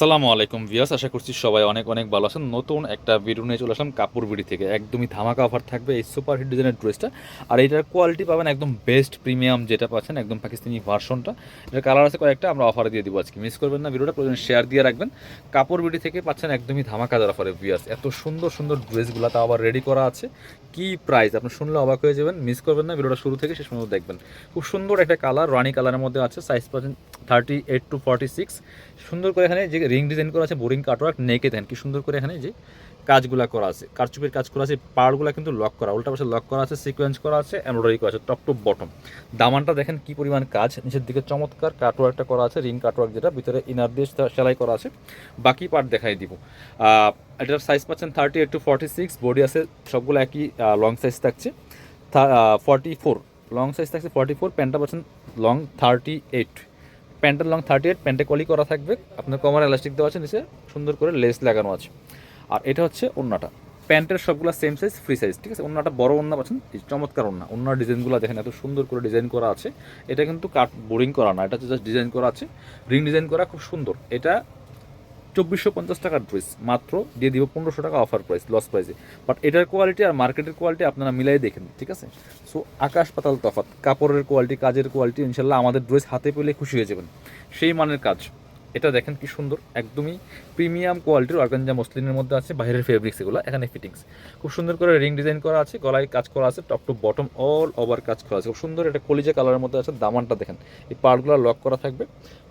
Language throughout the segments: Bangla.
আসসালামু আলাইকুম ভিয়াস আশা করছি সবাই অনেক অনেক ভালো আছেন। নতুন একটা ভিডিও নিয়ে চলে আসলাম কাপড় বিড়ি থেকে। একদমই ধামাকা অফার থাকবে এই সুপার হিট ডিজাইনের ড্রেসটা আর এটার কোয়ালিটি পাবেন একদম বেস্ট প্রিমিয়াম যেটা পাচ্ছেন, একদম পাকিস্তানি ভার্সনটা এটার কালার আছে কয়েকটা, আমরা অফারে দিয়ে দিব আজকে। মিস করবেন না ভিডিওটা, প্রয়োজন শেয়ার দিয়ে রাখবেন। কাপড় বিড়ি থেকে পাচ্ছেন একদমই ধামাকাদার অফারে ভিয়াস এত সুন্দর সুন্দর ড্রেসগুলো তাও আবার রেডি করা আছে। কি প্রাইস আপনি শুনলে অবাক হয়ে যাবেন। মিস করবেন না, ভিডিওটা শুরু থেকে শেষ পর্যন্ত দেখবেন। খুব সুন্দর একটা কালার রানি কালারের মধ্যে আছে সাইজ পাচ্ছেন thirty eight to forty six সুন্দর করে এখানে যে রিং ডিজাইন করা আছে বোরিং কাটওয়ার্ক নেকে দেন কি সুন্দর করে এখানে যে কাজগুলা করা আছে, কারচুপির কাজ করা আছে, পাড়গুলো কিন্তু লক করা, উল্টা পাশে লক করা আছে সিকোয়েন্স করা আছে এমব্রয়ডারি করা আছে টপ টু বটম দামানটা দেখেন কি পরিমাণ কাজ, নিচের দিকে চমৎকার কাটওয়ার্কটা করা আছে রিং কাটওয়ার্ক যেটা, ভিতরে ইনার দিয়ে সেলাই করা আছে। বাকি পার্ট দেখাই দিব। এটার সাইজ পাচ্ছেন thirty eight to forty six body আছে, সবগুলো একই লং সাইজ থাকছে। ফর্টি ফোর লং সাইজ থাকছে ফর্টি ফোর প্যান্টটা পাচ্ছেন লং থার্টি এইট প্যান্টের লং থার্টি এইট প্যান্টে কলি করা থাকবে। আপনার কমার এলাস্টিক দেওয়া আছে, নিচে সুন্দর করে লেস লাগানো আছে। আর এটা হচ্ছে ওন্নাটা। প্যান্টের সবগুলো সেম সাইজ ফ্রি সাইজ ঠিক আছে? অন্যটা বড় অন্য পাচ্ছেন চমৎকার অন্য অন্য ডিজাইনগুলো দেখেন, এত সুন্দর করে ডিজাইন করা আছে। এটা কিন্তু কাট বোরিং করা না, এটা হচ্ছে জাস্ট ডিজাইন করা আছে। রিং ডিজাইন করা খুব সুন্দর। এটা চব্বিশশো পঞ্চাশ টাকার ড্রেস মাত্র দিয়ে দিব পনেরোশো টাকা অফার প্রাইস লস প্রাইসে বাট এটার কোয়ালিটি আর মার্কেটের কোয়ালিটি আপনারা মিলাই দেখেন, ঠিক আছে? সো আকাশ পাতাল তফাত কাপড়ের কোয়ালিটি কাজের কোয়ালিটি ইনশাল্লাহ আমাদের ড্রেস হাতে পেলে খুশি হয়ে যাবেন। সেই মানের কাজ। এটা দেখেন কি সুন্দর, একদমই প্রিমিয়াম কোয়ালিটির অর্গানজা মসলিনের মধ্যে আছে, বাইরের ফেব্রিক্স এগুলো, এখানে ফিটিংস খুব সুন্দর করে রিং ডিজাইন করা আছে, গলায় কাজ করা আছে top to bottom all over কাজ করা আছে। খুব সুন্দর এটা কলিজা কালারের মধ্যে আছে, দামানটা দেখেন। এই পার্টগুলো লক করা থাকবে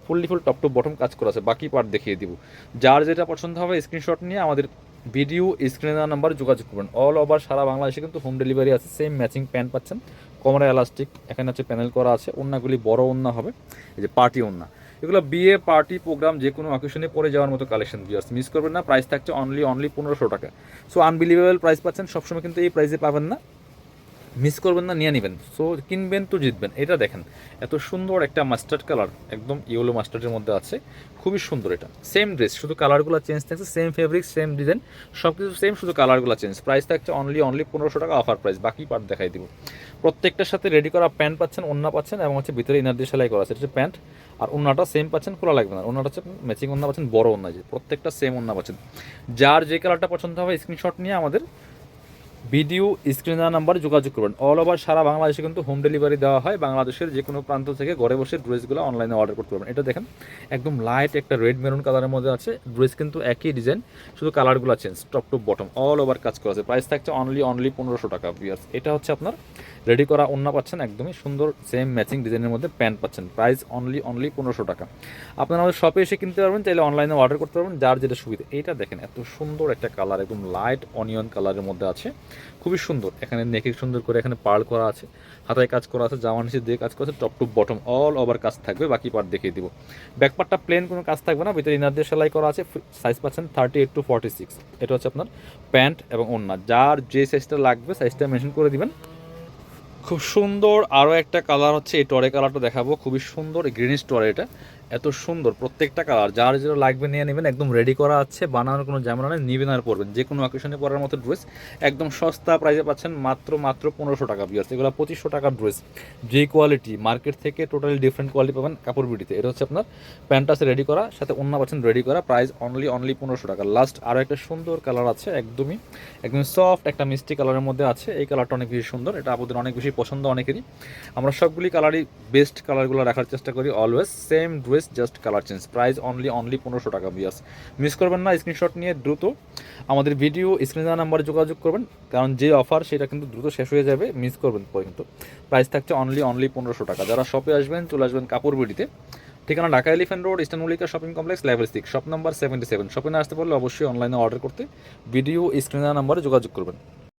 fully full top to bottom কাজ করা আছে। বাকি পার্ট দেখিয়ে দিব। যার যেটা পছন্দ হবে স্ক্রিনশট নিয়ে আমাদের ভিডিও স্ক্রিনে দেওয়া নাম্বার যোগাযোগ করবেন। অল ওভার সারা বাংলাদেশে কিন্তু হোম ডেলিভারি আছে সেম ম্যাচিং প্যান্ট পাচ্ছেন। কোমরে এলাস্টিক এখানে হচ্ছে প্যানেল করা আছে ওন্নাগুলি বড় ওন্না হবে, এই যে পার্টি ওন্না এগুলো বিয়ে, পার্টি, প্রোগ্রাম, যে কোনো অকেশনে পরে যাওয়ার মতো কালেকশন ভিউয়ার্স মিস করবেন না প্রাইস থাকছে অনলি অনলি পনেরোশো টাকা। সো আনবিলিভেবল প্রাইস পাচ্ছেন, সবসময় কিন্তু এই প্রাইসে পাবেন না। মিস করবেন না, নিয়ে নেবেন। সো কিনবেন তো জিতবেন। এটা দেখেন, এত সুন্দর একটা মাস্টার্ড কালার একদম ইয়েলো মাস্টার্ডের মধ্যে আছে। খুবই সুন্দর এটা। সেম ড্রেস শুধু কালারগুলো চেঞ্জ থাকছে সেম ফেব্রিক সেম ডিজাইন সব কিছু সেম শুধু কালারগুলো চেঞ্জ প্রাইস থাকছে অনলি অনলি পনেরোশো টাকা অফার প্রাইস বাকি পার্ট দেখাই দিব। প্রত্যেকটার সাথে রেডি করা প্যান্ট পাচ্ছেন ওন্না পাচ্ছেন এবং হচ্ছে ভিতরে ইনার দিয়ে সেলাই করা আছে। এটা প্যান্ট আর ওন্নাটা সেম পাচ্ছেন, খোলা লাগবে না। ওন্নাটা হচ্ছে ম্যাচিং ওন্না পাচ্ছেন, বড় ওন্না যে, প্রত্যেকটা সেম ওন্না পাচ্ছেন। যার যে কালারটা পছন্দ হবে স্ক্রিনশট নিয়ে আমাদের ভিডিও স্ক্রিন নাম্বারে যোগাযোগ করবেন অল ওভার সারা বাংলাদেশে কিন্তু হোম ডেলিভারি দেওয়া হয়। বাংলাদেশের যে কোনো প্রান্ত থেকে ঘরে বসে ড্রেসগুলো অনলাইনে অর্ডার করতে পারবেন। এটা দেখেন, একদম লাইট একটা রেড মেরুন কালারের মধ্যে আছে। ড্রেস কিন্তু একই ডিজাইন শুধু কালারগুলো change top to bottom all over কাজ করা আছে। প্রাইস থাকছে অনলি অনলি পনেরোশো টাকা বিয়ার্স এটা হচ্ছে আপনার রেডি করা ওন্না পাচ্ছেন, একদমই সুন্দর সেম ম্যাচিং ডিজাইনের মধ্যে প্যান্ট পাচ্ছেন। প্রাইস অনলি অনলি পনেরোশো টাকা। আপনারা আমাদের শপে এসে কিনতে পারবেন, চাইলে অনলাইনে অর্ডার করতে পারবেন, যার যেটা সুবিধা। এইটা দেখেন, এত সুন্দর একটা কালার একদম লাইট অনিয়ন কালারের মধ্যে আছে। খুবই সুন্দর। এখানে নেকে সুন্দর করে এখানে পার্ল করা আছে, হাতায় কাজ করা আছে, জামা নিচে দিয়ে কাজ করা আছে top to bottom all over কাজ থাকবে, বাকি পার্ট দেখিয়ে দিব। ব্যাক পার্টটা প্লেন কোনো কাজ থাকবে না, ভিতরে ইনার দিয়ে সেলাই করা আছে সাইজ পাচ্ছেন thirty eight to forty six এটা হচ্ছে আপনার প্যান্ট এবং ওড়না, যার যে সাইজটা লাগবে সাইজটা মেনশন করে দিবেন। খুব সুন্দর আরও একটা কালার হচ্ছে এই টরে কালারটা দেখাবো, খুবই সুন্দর গ্রিনিশ টরে এটা। এত সুন্দর প্রত্যেকটা কালার। যার যেটা লাগবে নিয়ে নেবেন, একদম রেডি করা আছে, বানানোর কোনো ঝামেলা নেই, নিবেন আর পরবেন। যে কোনো অকেশনে পরার মতো ড্রেস একদম সস্তা প্রাইসে পাচ্ছেন মাত্র মাত্র পনেরোশো টাকা বিয়ার্স এগুলো পঁচিশশো টাকার ড্রেস যে কোয়ালিটি মার্কেট থেকে টোটালি ডিফারেন্ট কোয়ালিটি পাবেন কাপড় বিডিতে এটা হচ্ছে আপনার প্যান্ট আছে রেডি করা, সাথে অন্য পাচ্ছেন রেডি করা প্রাইস অনলি অনলি পনেরোশো টাকা। লাস্ট আরও একটা সুন্দর কালার আছে, একদমই একদম সফট একটা মিষ্টি কালারের মধ্যে আছে। এই কালারটা অনেক বেশি সুন্দর, এটা আপনাদের অনেক বেশি পছন্দ অনেকেরই। আমরা সবগুলি কালারই বেস্ট কালারগুলো রাখার চেষ্টা করি always same dress just colour change price only only পনেরোশো টাকা বিয়াস মিস করবেন না স্ক্রিনশট নিয়ে দ্রুত আমাদের ভিডিও স্ক্রিনে নাম্বারে যোগাযোগ করবেন, কারণ যে অফার সেটা কিন্তু দ্রুত শেষ হয়ে যাবে মিস করবেন কিন্তু প্রাইস থাকছে অনলি অনলি পনেরোশো টাকা। যারা শপে আসবেন, চলে আসবেন কাপড় বিডিতে। ঠিকানা Dhaka elephant road eastern Mallika shopping complex level six shop number seventy seven shopping আসতে পারলে অবশ্যই অনলাইনে অর্ডার করতে ভিডিও স্ক্রিনের নাম্বারে যোগাযোগ করবেন।